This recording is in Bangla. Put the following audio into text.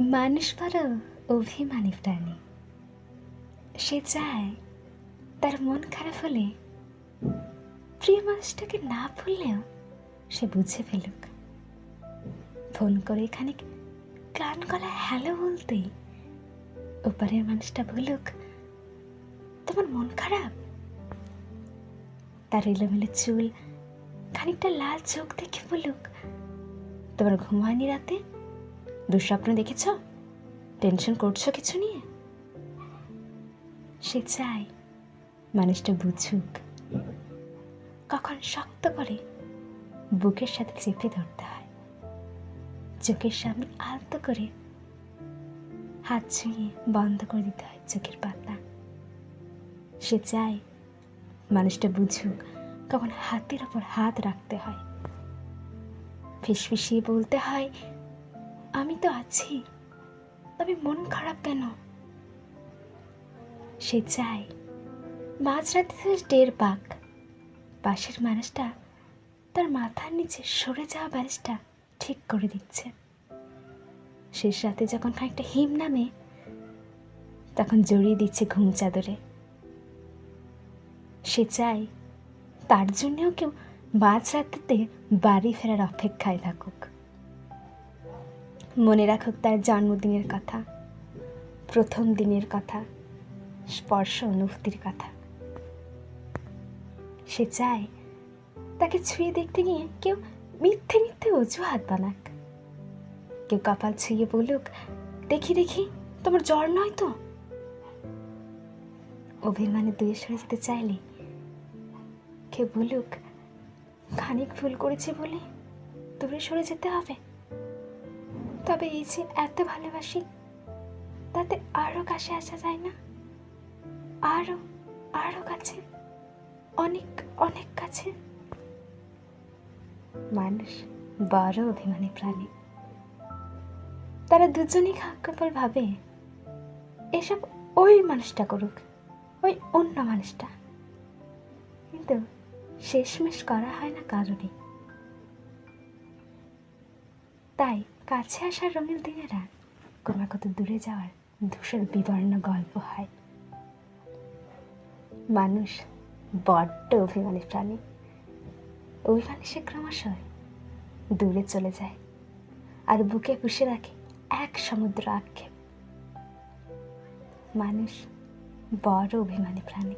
মানুষ বড় অভিমানী প্রাণী। সে চায় তার মন খারাপ হলে প্রিয় মানুষটাকে না ভুললেও সে বুঝে ফেলুক। ফোন করে এখানে গান গলা হ্যালো বলতেই ওপারের মানুষটা বলুক, তোমার মন খারাপ? তার এলোমেলো চুল খানিকটা লাল চোখ দেখে বলুক, তোমার ঘুম হয়নি রাতে? দুঃস্বপ্ন দেখেছ? টেনশন করছ কিছু নিয়ে? সে চায় মানুষটা বুঝুক। কখন শক্ত করে বুকের সাথে চেপে ধরতে হয়। চোখের সামনে আলতো করে হাত ছুঁয়ে বন্ধ করে দিতে হয় চোখের পাতা। সে চায় মানুষটা বুঝুক কখন হাতের ওপর হাত রাখতে হয়। ফিসফিসিয়ে বলতে হয় আমি তো আছি। তবে মন খারাপ কেন? সে চায় মাঝরাতে সে টের পাক। পাশের মানুষটা তার মাথার নিচে সরে যাওয়া ব্যারিজটা ঠিক করে দিচ্ছে। শেষ রাতে যখন খানিকটা হিম নামে, তখন জড়িয়ে দিচ্ছে ঘুম চাদরে। সে চায় তার জন্যেও কেউ মাঝ রাত্রিতে বাড়ি ফেরার অপেক্ষায় থাকুক। মনে রাখুক তার জন্মদিনের কথা, প্রথম দিনের কথা, স্পর্শ অনুভূতির কথা। সে চায় তাকে ছুঁয়ে দেখতে গিয়ে কেউ মিথ্যে মিথ্যে অজুহাত বানাক। কেউ কপাল ছুঁয়ে বলুক, দেখি দেখি, তোমার জ্বর নয় তো? অভিমানে দুয়ে সরে যেতে চাইলে কেউ বলুক, খানিক ভুল করেছে বলে দূরে সরে যেতে হবে। তবে এই যে এত ভালোবাসি, তাতে আরও কাছে আসা যায় না? আরও আরও কাছে, অনেক অনেক কাছে। মানুষ বড় অভিমানী প্রাণী। তারা দুজনেই কেবল ভাবে, এসব ওই মানুষটা করুক, ওই অন্য মানুষটা। কিন্তু শেষমেশ করা হয় না কারণে তাই কাছে আসার রঙিন দিনেরা ক্রমাগত দূরে যাওয়ার ধূসর বিবর্ণ গল্প হয়। মানুষ বড্ড অভিমানী প্রাণী। অভিমানী সে ক্রমশই দূরে চলে যায় আর বুকে পুষে রাখে এক সমুদ্র আক্ষেপ। মানুষ বড় অভিমানী প্রাণী।